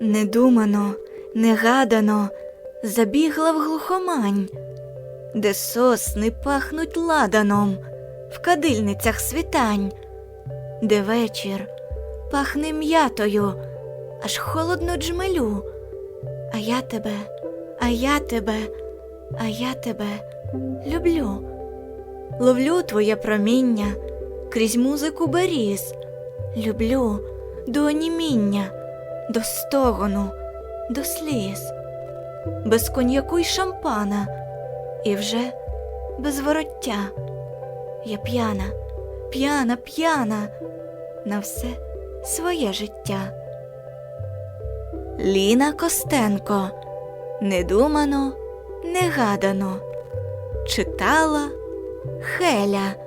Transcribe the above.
Недумано, негадано забігла в глухомань, де сосни пахнуть ладаном в кадильницях світань, де вечір пахне м'ятою, аж холодно джмелю. А я тебе, а я тебе, а я тебе люблю. Ловлю твоє проміння крізь музику беріз. Люблю до оніміння, до стогону, до сліз, без коньяку й шампана, і вже без вороття. Я п'яна, п'яна, п'яна на все своє життя. Ліна Костенко. Недумано, негадано. Читала Хеля.